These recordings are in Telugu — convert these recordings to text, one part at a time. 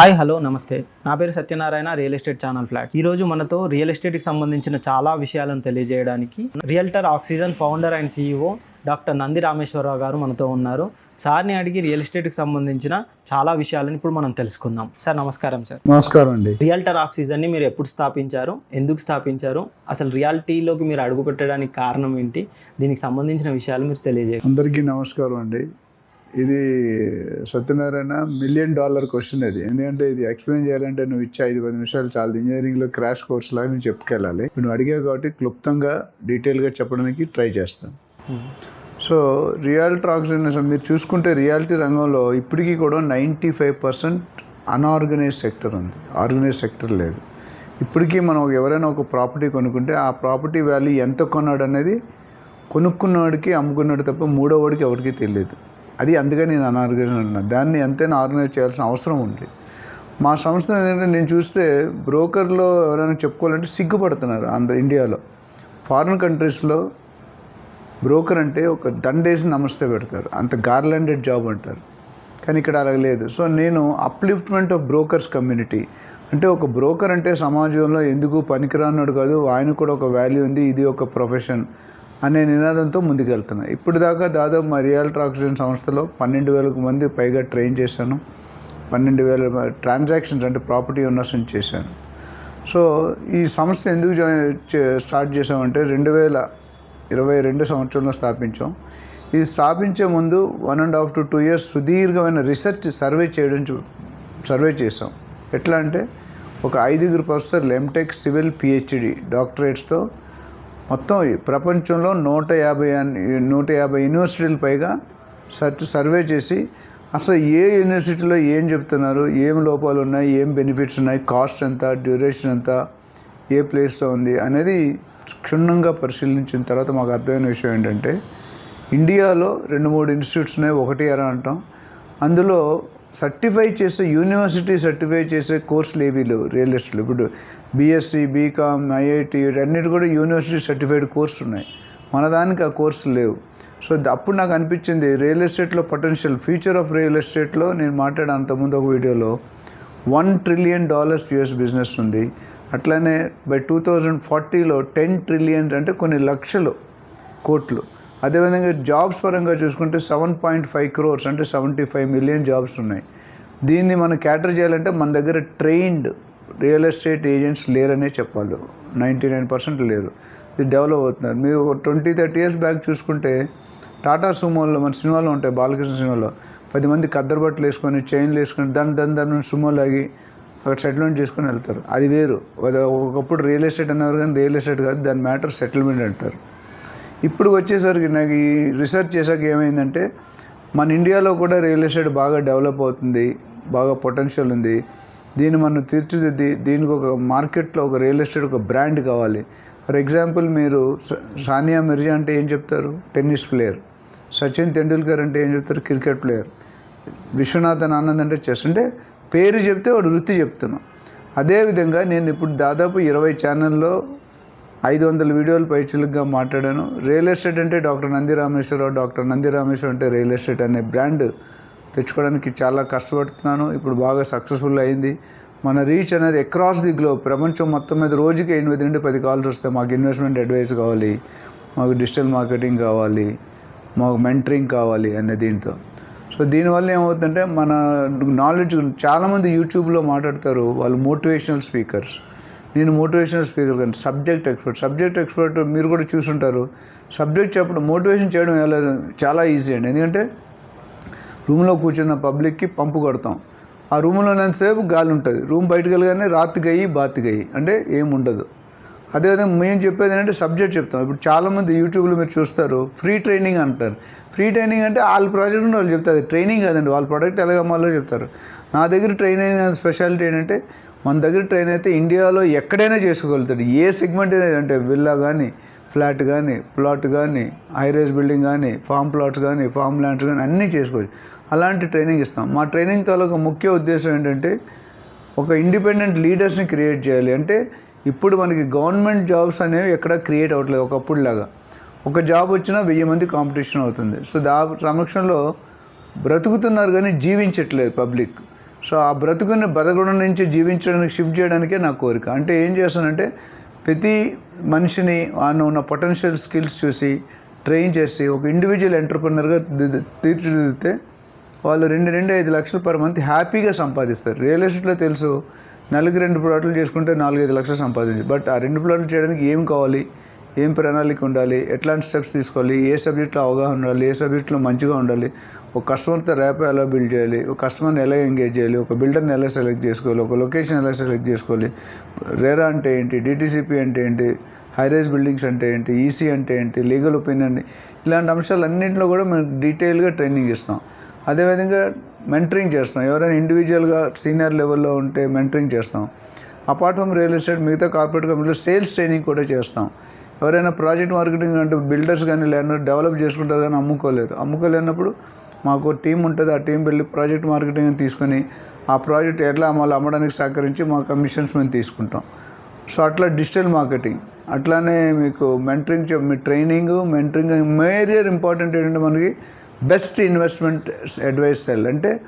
hi hello నమస్తే. నా పేరు Satyanarayana real estate channel flat ఈ రోజు మనతో రియల్ ఎస్టేట్కి సంబంధించిన చాలా విషయాలను తెలియజేయడానికి Realtor Oxygen founder and CEO doctor Nandi Rameshwar Rao garu మనతో ఉన్నారు. సార్ని అడిగి రియల్ ఎస్టేట్కి సంబంధించిన చాలా విషయాలను ఇప్పుడు మనం తెలుసుకుందాం. సార్ నమస్కారం సార్. నమస్కారం అండి. రియల్టర్ ఆక్సిజన్ని మీరు ఎప్పుడు స్థాపించారు? ఎందుకు స్థాపించారు? అసలు రియాలిటీలోకి మీరు అడుగు పెట్టడానికి కారణం ఏంటి? దీనికి సంబంధించిన విషయాలు మీరు తెలియజేయండి. అందరికీ నమస్కారం అండి. ఇది సత్యనారాయణ మిలియన్ డాలర్ క్వశ్చన్ అది. ఎందుకంటే ఇది ఎక్స్ప్లెయిన్ చేయాలంటే నువ్వు ఇచ్చే ఐదు పది నిమిషాలు చాలా. ఇంజనీరింగ్లో క్రాష్ కోర్స్ లాగా నువ్వు చెప్పుకెళ్ళాలి. నువ్వు అడిగావు కాబట్టి క్లుప్తంగా డీటెయిల్గా చెప్పడానికి ట్రై చేస్తాను. సో రియాలిటీ ఆక్సిజన్ మీరు చూసుకుంటే రియాలిటీ రంగంలో ఇప్పటికీ కూడా ninety five percent unorganised sector ఉంది. ఆర్గనైజ్ సెక్టర్ లేదు. ఇప్పటికీ మనం ఎవరైనా ఒక ప్రాపర్టీ కొనుక్కుంటే ఆ ప్రాపర్టీ వాల్యూ ఎంత కొన్నాడు అనేది కొనుక్కున్నవాడికి అమ్ముకున్నాడు తప్ప మూడోవాడికి ఎవరికి తెలియదు. అది అందుకని నేను అనార్గనైజ్ అంటున్నాను దాన్ని ఎంతైనా ఆర్గనైజ్ చేయాల్సిన అవసరం ఉంది. మా సంస్థ ఏంటంటే నేను చూస్తే బ్రోకర్లో ఎవరైనా చెప్పుకోవాలంటే సిగ్గుపడుతున్నారు అంత ఇండియాలో. ఫారిన్ కంట్రీస్లో బ్రోకర్ అంటే ఒక దండేసి నమస్తే పెడతారు. అంత గార్లాండెడ్ జాబ్ అంటారు. కానీ ఇక్కడ అలాగ లేదు. సో నేను అప్లిఫ్ట్మెంట్ ఆఫ్ బ్రోకర్స్ కమ్యూనిటీ. అంటే ఒక బ్రోకర్ అంటే సమాజంలో ఎందుకు పనికిరాన్నాడు కాదు ఆయన కూడా ఒక వాల్యూ ఉంది ఇది ఒక ప్రొఫెషన్. అనే నినాదంతో ముందుకెళ్తున్నాను ఇప్పుడు దాకా దాదాపు మా రియాల్టర్ ఆక్సిజన్ సంస్థలో పన్నెండు వేలకు మంది పైగా ట్రైన్ చేశాను. పన్నెండు వేల ట్రాన్సాక్షన్స్ అంటే ప్రాపర్టీ ఓనర్స్ని చేశాను. సో ఈ సంస్థ ఎందుకు జాయిన్ చే- స్టార్ట్ చేసామంటే రెండు వేల ఇరవై రెండు సంవత్సరంలో స్థాపించాం. ఇది స్థాపించే ముందు one and half to two years సుదీర్ఘమైన రీసెర్చ్ సర్వే చేయడం సర్వే చేసాం ఎట్లా అంటే ఒక ఐదుగురు ప్రొఫెసర్లు ఎంటెక్ సివిల్ పిహెచ్డి డాక్టరేట్స్తో మొత్తం ప్రపంచంలో నూట యాభై నూట యాభై యూనివర్సిటీలు పైగా సర్చ్ సర్వే చేసి అసలు ఏ యూనివర్సిటీలో ఏం చెప్తున్నారు ఏం లోపాలు ఉన్నాయి ఏం బెనిఫిట్స్ ఉన్నాయి కాస్ట్ ఎంత డ్యూరేషన్ ఎంత ఏ ప్లేస్లో ఉంది అనేది క్షుణ్ణంగా పరిశీలించిన తర్వాత మాకు అర్థమైన విషయం ఏంటంటే ఇండియాలో రెండు మూడు ఇన్స్టిట్యూట్స్ ఉన్నాయి ఒకటి అరా అంటాం. అందులో సర్టిఫై చేసే యూనివర్సిటీ సర్టిఫై చేసే కోర్సులు ఏవీ లేవు రియల్ ఎస్టేట్లో. ఇప్పుడు బీఎస్సీ బీకామ్ ఐఐటి అన్నిటి కూడా యూనివర్సిటీ సర్టిఫైడ్ కోర్సు ఉన్నాయి. మన దానికి ఆ కోర్సులు లేవు. సో ద- అప్పుడు నాకు అనిపించింది రియల్ ఎస్టేట్లో పొటెన్షియల్ ఫ్యూచర్ ఆఫ్ రియల్ ఎస్టేట్లో నేను మాట్లాడాను అంతకుముందు ఒక వీడియోలో one trillion dollars US business ఉంది. అట్లనే బై టూ థౌజండ్ ఫార్టీలో టెన్ ట్రిలియన్ అంటే కొన్ని లక్షలు కోట్లు. అదేవిధంగా జాబ్స్ పరంగా చూసుకుంటే సెవెన్ పాయింట్ ఫైవ్ క్రోర్స్ అంటే సెవెంటీ ఫైవ్ మిలియన్ జాబ్స్ ఉన్నాయి. దీన్ని మనం క్యాటర్ చేయాలంటే మన దగ్గర ట్రైన్డ్ రియల్ ఎస్టేట్ ఏజెంట్స్ లేరనే చెప్పాలి నైంటీ నైన్ పర్సెంట్ లేరు. ఇది డెవలప్ అవుతున్నారు. మీరు ఒక ట్వంటీ థర్టీ ఇయర్స్ బ్యాక్ చూసుకుంటే టాటా సుమోల్లో మన సినిమాలో ఉంటాయి బాలకృష్ణ సినిమాలో. పది మంది కద్దరు బట్టలు వేసుకొని చైన్లు వేసుకొని దాని దాని దాని సుమో లాగి అక్కడ సెటిల్మెంట్ చేసుకొని వెళ్తారు. అది వేరు. ఒకప్పుడు రియల్ ఎస్టేట్ అన్నారు కానీ రియల్ ఎస్టేట్ కాదు దాని మ్యాటర్ సెటిల్మెంట్ అంటారు. ఇప్పుడు వచ్చేసరికి నాకు ఈ రీసెర్చ్ చేశాక ఏమైందంటే మన ఇండియాలో కూడా రియల్ ఎస్టేట్ బాగా డెవలప్ అవుతుంది బాగా పొటెన్షియల్ ఉంది. దీన్ని మనం తీర్చిదిద్ది దీనికి ఒక మార్కెట్లో ఒక రియల్ ఎస్టేట్ ఒక బ్రాండ్ కావాలి. ఫర్ ఎగ్జాంపుల్ మీరు సానియా మిర్జా అంటే ఏం చెప్తారు? Tennis player. సచిన్ తెండూల్కర్ అంటే ఏం చెప్తారు? Cricket player. విశ్వనాథన్ ఆనంద్ అంటే చెస్. అంటే పేరు చెప్తే వాడు వృత్తి చెప్తున్నాం. అదేవిధంగా నేను ఇప్పుడు దాదాపు ఇరవై ఛానల్లో ఐదు వందల వీడియోలు పైచిలుగా మాట్లాడాను. రియల్ ఎస్టేట్ అంటే డాక్టర్ నంది రామేశ్వరరావు డాక్టర్ నంది రామేశ్వరం అంటే రియల్ ఎస్టేట్ అనే బ్రాండ్ తెచ్చుకోవడానికి చాలా కష్టపడుతున్నాను. ఇప్పుడు బాగా సక్సెస్ఫుల్ అయింది. మన రీచ్ అనేది అక్రాస్ ది గ్లోబ్ ప్రపంచం మొత్తం మీద రోజుకి ఎనిమిది నుండి పది కాల్స్ వస్తాయి. మాకు ఇన్వెస్ట్మెంట్ అడ్వైస్ కావాలి. మాకు డిజిటల్ మార్కెటింగ్ కావాలి. మాకు మెంటరింగ్ కావాలి అనే దీంతో. సో దీనివల్ల ఏమవుతుందంటే మన నాలెడ్జ్ చాలామంది యూట్యూబ్లో మాట్లాడతారు. వాళ్ళు మోటివేషనల్ స్పీకర్స్ నేను మోటివేషనల్ స్పీకర్ కానీ సబ్జెక్ట్ ఎక్స్పర్ట్ సబ్జెక్ట్ ఎక్స్పర్ట్ మీరు కూడా చూసుంటారు. సబ్జెక్ట్ చెప్పడం మోటివేషన్ చేయడం ఎలా చాలా ఈజీ అండి. ఎందుకంటే రూమ్లో కూర్చున్న పబ్లిక్కి పంపు కొడతాం. ఆ రూమ్లో సేపు గాలి ఉంటుంది. రూమ్ బయటకు వెళ్ళగానే రాత్రి గయ్యి బాతి గయ్యి అంటే ఏముండదు ఉండదు. అదేవిధంగా మేము చెప్పేది ఏంటంటే సబ్జెక్ట్ చెప్తాం. ఇప్పుడు చాలామంది యూట్యూబ్లో మీరు చూస్తారు ఫ్రీ ట్రైనింగ్ అంటారు. ఫ్రీ ట్రైనింగ్ అంటే వాళ్ళ ప్రాజెక్ట్ వాళ్ళు చెప్తారు. ట్రైనింగ్ కాదండి వాళ్ళ ప్రోడక్ట్ ఎలా అమ్మాలో చెప్తారు. నా దగ్గర ట్రైనింగ్ స్పెషాలిటీ ఏంటంటే మన దగ్గర ట్రైన్ అయితే ఇండియాలో ఎక్కడైనా చేసుకోగలుగుతాడు. ఏ సెగ్మెంట్ అయినా అంటే విల్లా కానీ ఫ్లాట్ కానీ ప్లాట్ కానీ హైరేజ్ బిల్డింగ్ కానీ ఫామ్ ప్లాట్స్ కానీ ఫామ్ ల్యాండ్స్ కానీ అన్నీ చేసుకోవచ్చు. అలాంటి ట్రైనింగ్ ఇస్తాం. మా ట్రైనింగ్ తాలూకా ముఖ్య ఉద్దేశం ఏంటంటే ఒక ఇండిపెండెంట్ లీడర్స్ని క్రియేట్ చేయాలి. అంటే ఇప్పుడు మనకి గవర్నమెంట్ జాబ్స్ అనేవి ఎక్కడ క్రియేట్ అవ్వట్లేదు ఒకప్పుడు లాగా. ఒక జాబ్ వచ్చినా వెయ్యి మంది కాంపిటీషన్ అవుతుంది. సో దా సమక్షంలో బ్రతుకుతున్నారు కానీ జీవించట్లేదు పబ్లిక్ సో ఆ బ్రతుకుని బతకడం నుంచి జీవించడానికి షిఫ్ట్ చేయడానికే నా కోరిక. అంటే ఏం చేస్తానంటే ప్రతి మనిషిని ఆయన ఉన్న పొటెన్షియల్ స్కిల్స్ చూసి ట్రైన్ చేసి ఒక ఇండివిజువల్ ఎంటర్ప్రినర్గా తీర్చిదిద్దితే వాళ్ళు రెండు రెండు ఐదు లక్షలు పర్ మంత్ హ్యాపీగా సంపాదిస్తారు. రియల్ ఎస్టేట్లో తెలుసు నెలకి రెండు ప్లాట్లు చేసుకుంటే నాలుగైదు లక్షలు సంపాదించు. బట్ ఆ రెండు ప్లాట్లు చేయడానికి ఏం కావాలి? ఏం ప్రణాళిక ఉండాలి? ఎట్లాంటి స్టెప్స్ తీసుకోవాలి? ఏ సబ్జెక్ట్లో అవగాహన ఉండాలి? ఏ సబ్జెక్ట్లో మంచిగా ఉండాలి? ఒక కస్టమర్తో ర్యాప్ ఎలా బిల్డ్ చేయాలి? ఒక కస్టమర్ని ఎలా ఎంగేజ్ చేయాలి? ఒక బిల్డర్ని ఎలా సెలెక్ట్ చేసుకోవాలి? ఒక లొకేషన్ ఎలా సెలెక్ట్ చేసుకోవాలి? రేరా అంటే ఏంటి? డిటీసీపీ అంటే ఏంటి? హైరైజ్ బిల్డింగ్స్ అంటే ఏంటి? ఈసీ అంటే ఏంటి? లీగల్ ఒపీనియన్ ఇలాంటి అంశాలన్నింటిలో కూడా మేము డీటెయిల్గా ట్రైనింగ్ ఇస్తాం. అదేవిధంగా మెంటరింగ్ చేస్తాం. ఎవరైనా ఇండివిజువల్గా సీనియర్ లెవెల్లో ఉంటే మెంటరింగ్ చేస్తాం. అపార్ట్ ఫ్రమ్ రియల్ ఎస్టేట్ మిగతా కార్పొరేట్ కంపెనీలో సేల్స్ ట్రైనింగ్ కూడా చేస్తాం. ఎవరైనా ప్రాజెక్ట్ మార్కెటింగ్ అంటే బిల్డర్స్ కానీ లేదంటే డెవలప్ చేసుకుంటారు కానీ అమ్ముకోలేరు. అమ్ముకోలేనప్పుడు మాకు టీం ఉంటుంది. ఆ టీం వెళ్ళి ప్రాజెక్ట్ మార్కెటింగ్ అని తీసుకొని ఆ ప్రాజెక్ట్ ఎట్లా మళ్ళీ అమ్మడానికి సహకరించి మా కమిషన్స్ మేము తీసుకుంటాం. సో అట్లా డిజిటల్ మార్కెటింగ్. అట్లానే మీకు మెంటరింగ్ చెప్- మీ ట్రైనింగ్ మెంటరింగ్ మేజర్ ఇంపార్టెంట్ ఏంటంటే మనకి బెస్ట్ ఇన్వెస్ట్మెంట్ అడ్వైస్ సెల్. అంటే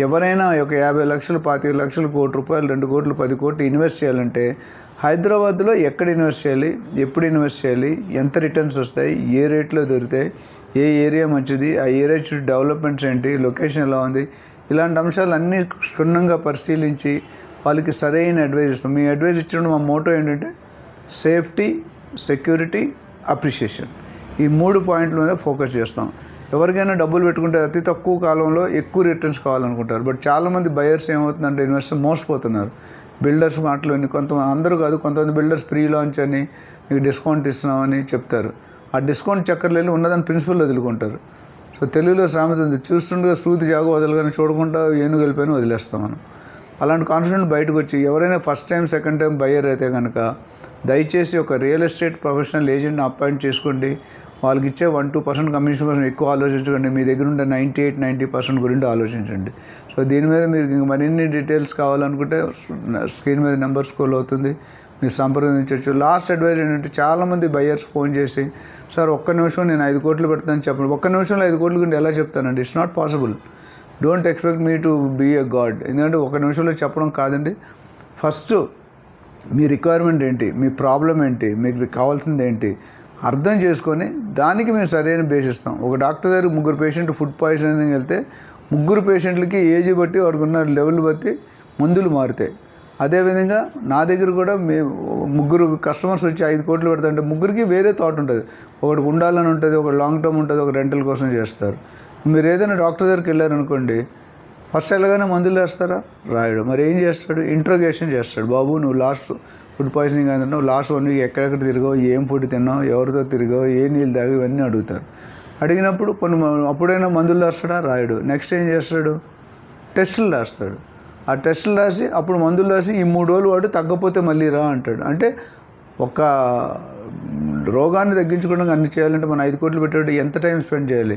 ఎవరైనా ఒక యాభై లక్షలు పాతిక లక్షలు కోటి రూపాయలు రెండు కోట్లు పది కోట్లు ఇన్వెస్ట్ చేయాలంటే హైదరాబాద్లో ఎక్కడ ఇన్వెస్ట్ చేయాలి? ఎప్పుడు ఇన్వెస్ట్ చేయాలి? ఎంత రిటర్న్స్ వస్తాయి? ఏ రేట్లో దొరుకుతాయి? ఏ ఏరియా మంచిది? ఆ ఏరియా చుట్టూ డెవలప్మెంట్స్ ఏంటి? లొకేషన్ ఎలా ఉంది? ఇలాంటి అంశాలు అన్నీ క్షుణ్ణంగా పరిశీలించి వాళ్ళకి సరైన అడ్వైజ్ ఇస్తాం. మీ అడ్వైజ్ ఇచ్చినప్పుడు మా మోటో ఏంటంటే సేఫ్టీ సెక్యూరిటీ అప్రిషియేషన్. ఈ మూడు పాయింట్ల మీద ఫోకస్ చేస్తాం. ఎవరికైనా డబ్బులు పెట్టుకుంటే అతి తక్కువ కాలంలో ఎక్కువ రిటర్న్స్ కావాలనుకుంటారు. బట్ చాలామంది బయర్స్ ఏమవుతుందంటే ఇన్వెస్టర్ మోసపోతున్నారు. బిల్డర్స్ మాటలు కొంత కొంతమంది అందరూ కాదు కొంతమంది బిల్డర్స్ ప్రీ లాంచ్ అని మీకు డిస్కౌంట్ ఇస్తున్నామని చెప్తారు. ఆ డిస్కౌంట్ చక్కర్లేని ఉన్నదని ప్రిన్సిపల్ వదులుకుంటారు. సో తెలుగులో సామెత ఉంది చూస్తుండగా సూది జాగు వదలగానే చూడకుండా ఏనుగు వెళ్ళిపోయిన వదిలేస్తాం మనం అలాంటి కాన్ఫిడెంట్ బయటకు వచ్చి ఎవరైనా first time second time buyer అయితే కనుక దయచేసి ఒక రియల్ ఎస్టేట్ ప్రొఫెషనల్ ఏజెంట్ని అపాయింట్ చేసుకోండి. వాళ్ళకి ఇచ్చే వన్ టూ పర్సెంట్ కమిషన్ కోసం ఎక్కువ ఆలోచించకండి. మీ దగ్గర ఉండే నైంటీ ఎయిట్ నైంటీ పర్సెంట్ గురించి ఆలోచించండి. సో దీని మీద మీరు ఇంక మరిన్ని డీటెయిల్స్ కావాలనుకుంటే స్క్రీన్ మీద నెంబర్ స్కూల్ అవుతుంది. మీరు సంప్రదించవచ్చు. లాస్ట్ అడ్వైజ్ ఏంటంటే చాలామంది బయ్యర్స్ ఫోన్ చేసి సార్ ఒక్క నిమిషం నేను ఐదు కోట్లు పెడతాను చెప్పండి. ఒక్క నిమిషంలో ఐదు కోట్ల గురించి ఎలా చెప్తానండి? It's not possible don't expect me to be a god ఎందుకంటే ఒక నిమిషంలో చెప్పడం కాదండి. ఫస్ట్ మీ రిక్వైర్మెంట్ ఏంటి? మీ ప్రాబ్లం ఏంటి? మీకు కావాల్సింది ఏంటి? అర్థం చేసుకొని దానికి మేము సరైన బేసిస్తాం ఒక డాక్టర్ దగ్గర ముగ్గురు పేషెంట్ ఫుడ్ పాయిజనింగ్ వెళ్తే ముగ్గురు పేషెంట్లకి ఏజ్ బట్టి వాడికి ఉన్న లెవెల్ బట్టి మందులు మారుతాయి. అదేవిధంగా నా దగ్గర కూడా మే ముగ్గురు కస్టమర్స్ వచ్చి ఐదు కోట్లు పెడతాంటే ముగ్గురికి వేరే థాట్ ఉంటుంది. ఒకటి ఉండాలని ఉంటుంది ఒక లాంగ్ టర్మ్ ఉంటుంది ఒక రెంటల్ కోసం చేస్తారు. మీరు ఏదైనా డాక్టర్ దగ్గరికి వెళ్ళారనుకోండి ఫస్ట్ వెళ్ళగానే మందులు వేస్తారా? రాయడు. మరి ఏం చేస్తాడు? ఇంట్రోగేషన్ చేస్తాడు. బాబు నువ్వు లాస్ట్ ఫుడ్ పాయిజనింగ్ అంటే లాస్ట్ వన్ వీక్ ఎక్కడెక్కడ తిరిగావు ఏం ఫుడ్ తిన్నావు ఎవరితో తిరిగావు ఏ నీళ్ళు తాగి ఇవన్నీ అడుగుతారు. అడిగినప్పుడు కొన్ని అప్పుడైనా మందులు రాస్తాడా? రాయడు. నెక్స్ట్ ఏం చేస్తాడు? టెస్టులు రాస్తాడు. ఆ టెస్టులు రాసి అప్పుడు మందులు రాసి ఈ మూడు రోజులు వాడు తగ్గపోతే మళ్ళీ రా అంటాడు. అంటే ఒక రోగాన్ని తగ్గించుకోవడానికి అన్ని చేయాలంటే మనం ఐదు కోట్లు పెట్టేటప్పుడు ఎంత టైం స్పెండ్ చేయాలి?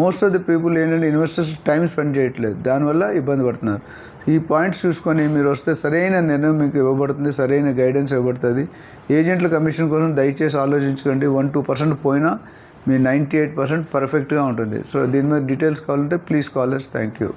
మోస్ట్ ఆఫ్ ది పీపుల్ ఏంటంటే ఇన్వెస్టర్స్ టైం స్పెండ్ చేయట్లేదు. దానివల్ల ఇబ్బంది పడుతున్నారు. ఈ పాయింట్స్ చూసుకొని మీరు వస్తే సరైన నిర్ణయం మీకు ఇవ్వబడుతుంది సరైన గైడెన్స్ ఇవ్వబడుతుంది. ఏజెంట్ల కమిషన్ కోసం దయచేసి ఆలోచించుకోండి. వన్ టూ పర్సెంట్ పోయినా మీ నైంటీ ఎయిట్ పర్సెంట్ పర్ఫెక్ట్గా ఉంటుంది. సో దీని మీద డీటెయిల్స్ కావాలంటే ప్లీజ్ కాలర్స్ థ్యాంక్ యూ